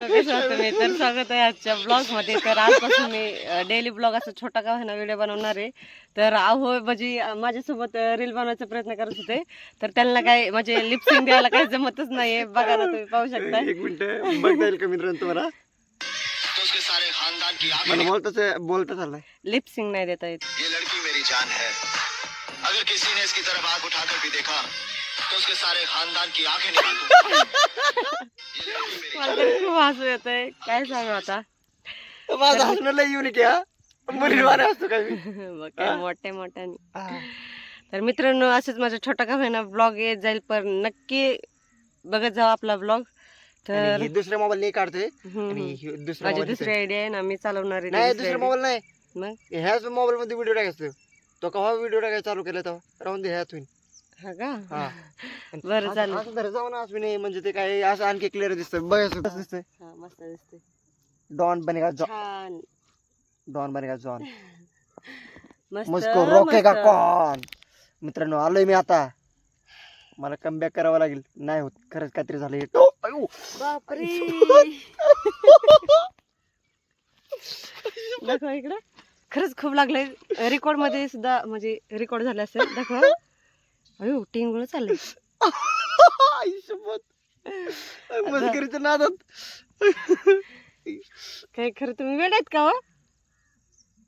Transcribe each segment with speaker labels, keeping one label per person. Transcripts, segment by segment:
Speaker 1: कसं वाटतं तुम्ही तर स्वागत आहे आजच्या ब्लॉगमध्ये तर आजपासून मी डेली ब्लॉग असा छोटा का होईना व्हिडिओ बनवणार आहे. तर अहो म्हणजे माझ्यासोबत रील बनवायचा प्रयत्न करत होते. तर त्यांना काय म्हणजे लिपसिंग द्यायला काही जमतच नाहीये. बघा ना तुम्ही पाहू शकता.
Speaker 2: एक मिनिट बघता येईल का मित्रांनो तुम्हाला?
Speaker 3: तो उसके सारे खानदान की आंखें
Speaker 2: मला बोलताच बोलता चाललाय
Speaker 1: लिपसिंग नाही देता येत.
Speaker 3: ये लड़की मेरी जान है। अगर किसी ने इसकी तरफ आंख उठाकर भी देखा तो उसके सारे खानदान की आंखें निकाल
Speaker 1: मला तर खूप हसू येत आहे काय सांगू आता?
Speaker 2: माझं हसणं लय येऊन की हा. मुलीवाने असतो काय मी.
Speaker 1: बघ काय मोठ्या मोठ्याने. तर मित्रांनो असंच माझा छोटा का होईना ब्लॉग येत जाईल पण नक्की बघत जाऊ आपला ब्लॉग तर
Speaker 2: दुसऱ्या मोबाईल नाही काढतोय.
Speaker 1: माझी दुसरी आयडिया आहे ना मी चालवणार आहे
Speaker 2: नाही
Speaker 1: दुसरी.
Speaker 2: मोबाईल नाही.
Speaker 1: मग?
Speaker 2: ह्याच मोबाईल मध्ये व्हिडिओ टाकायचं. तो केव्हा व्हिडिओ टाकायचा चालू केला तेव्हा? राहून दे ह्यात होईल
Speaker 1: हा का?
Speaker 2: हा.
Speaker 1: बरं
Speaker 2: असं-
Speaker 1: चालेल.
Speaker 2: असं धर जाऊ ना अश्विनी म्हणजे ते काय असं आणखी क्लिअर दिसतं बघायचं कसं दिसतंय.
Speaker 1: हा मस्त दिसते
Speaker 2: डॉन बनेगा जॉन
Speaker 1: छान.
Speaker 2: डॉन बनेगा जॉन
Speaker 1: मस्त
Speaker 2: मुझको रोकेगा
Speaker 1: मस्त.
Speaker 2: कौन मित्रांनो आलोय मी आता. मला कमबॅक करावं लागेल. नाही होत. खरंच काहीतरी झालं हे.
Speaker 1: बापरे. दाखवा इकडे. खरंच खूप लागलंय. रेकॉर्डमध्ये सुद्धा म्हणजे रेकॉर्ड झालं असेल. दाखवा. अयो टिंगुळ
Speaker 2: आई शपथ. मस्करीच्या नादात.
Speaker 1: काय खरं तुम्ही वेळ आहेत का हो?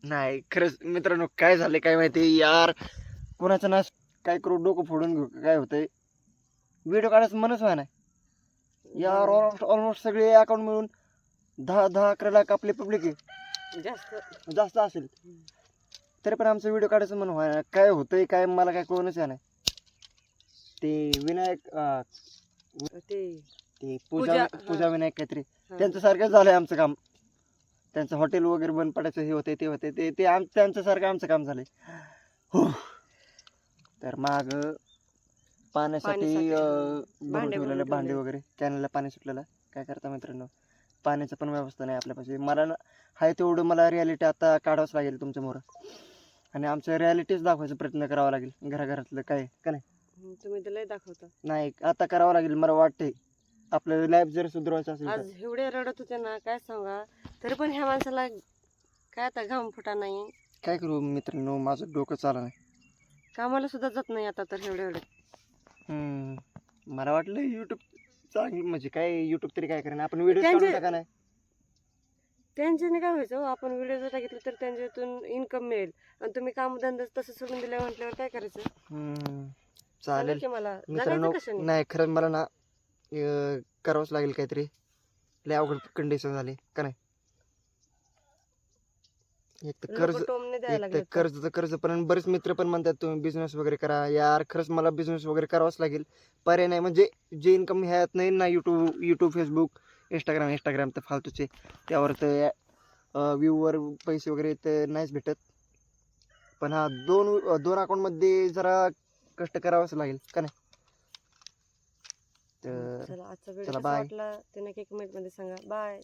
Speaker 2: नाही खरंच मित्रांनो काय झाले काय माहिती? यार कोणाचं ना काय करू डोकं फोडून घेऊ काय होतंय? व्हिडिओ काढायचं मनच व्हाय नाही यार ऑलमोस्ट सगळे अकाउंट मिळून दहा दहा अकरा लाख आपले पब्लिक आहे.
Speaker 1: जास्त.
Speaker 2: जास्त असेल. तरी पण आमचं व्हिडिओ काढायचं मन व्हाय. काय होतंय काय मला काय कळूनच नाही ते विनायक अं,
Speaker 1: ते
Speaker 2: ते पूजा
Speaker 1: पूजा,
Speaker 2: पूजा
Speaker 1: हा.
Speaker 2: विनायक काहीतरी. त्यांचं सारखंच झालंय आमचं काम. त्यांचं हॉटेल वगैरे बंद पडायचं हे होते ते होते ते ते आम त्यांचं सारखं आमचं काम झालंय. हो. तर माग पाण्यासाठी
Speaker 1: पाण्यासाठी,
Speaker 2: अं, भरून
Speaker 1: भांडे
Speaker 2: ठेवलेलं भांडे
Speaker 1: ठेवले.
Speaker 2: वगैरे. कॅनलला पाणी सुटलेलं. काय करता मित्रांनो? पाण्याचं पण व्यवस्था नाही आपल्यापाशी. मला ना हाय तेवढं मला रियालिटी आता काढावंच लागेल तुमच्या मोर. आणि आमचं रियालिटीच दाखवायचा प्रयत्न करावा लागेल. घराघरातलं काय का नाही?
Speaker 1: तुम्ही तर लय दाखवता.
Speaker 2: नाही आता करावं लागेल मला वाटतंय. आपलं लाईफ जर सुधारायचं असेल तर.
Speaker 1: आज एवढे रडत होते ना काय सांगा? तरी पण ह्या माणसाला काय आता घाम फुटा नाही?
Speaker 2: काय करू मित्रांनो माझं डोकं चाललं नाही.
Speaker 1: कामाला सुद्धा जात नाही आता तर एवढे एवढे.
Speaker 2: हम्म. मला वाटलं युट्यूब चांगलं म्हणजे काय युट्यूब तरी काय करेन आपण व्हिडिओ
Speaker 1: त्यांचे-
Speaker 2: काढून नाही?
Speaker 1: त्यांच्याने काय व्हायचं हो, आपण व्हिडिओ जर टाकितलं तर त्यांच्यातून इन्कम मिळेल. आणि तुम्ही काम धंदा तसं सोडून दिलं म्हटल्यावर काय करायचं?
Speaker 2: हम्म. चालेल.
Speaker 1: मला
Speaker 2: मित्रांनो नाही खरंच मला ना करावंच लागेल काहीतरी. लय अवघड कंडिशन झाली का नाही? एक तर कर्ज एक तर कर्ज तर कर्ज पण बरेच मित्र पण म्हणतात तुम्ही बिझनेस वगैरे करा. यार खरंच मला बिझनेस वगैरे करावाच लागेल. पर्याय नाही म्हणजे जे इन्कम ह्यात नाही ना YouTube YouTube Facebook Instagram Instagram तर फालतूचे. त्यावर तर व्ह्यूवर पैसे वगैरे तर नाहीच भेटत. पण हा दोन दोन अकाउंटमध्ये जरा कष्ट करावंच लागेल का नाही? तर
Speaker 1: चला आजचा
Speaker 2: चला,
Speaker 1: व्हिडिओ कसा
Speaker 2: bye.
Speaker 1: वाटला? ते नक्की कमेंटमध्ये सांगा. बाय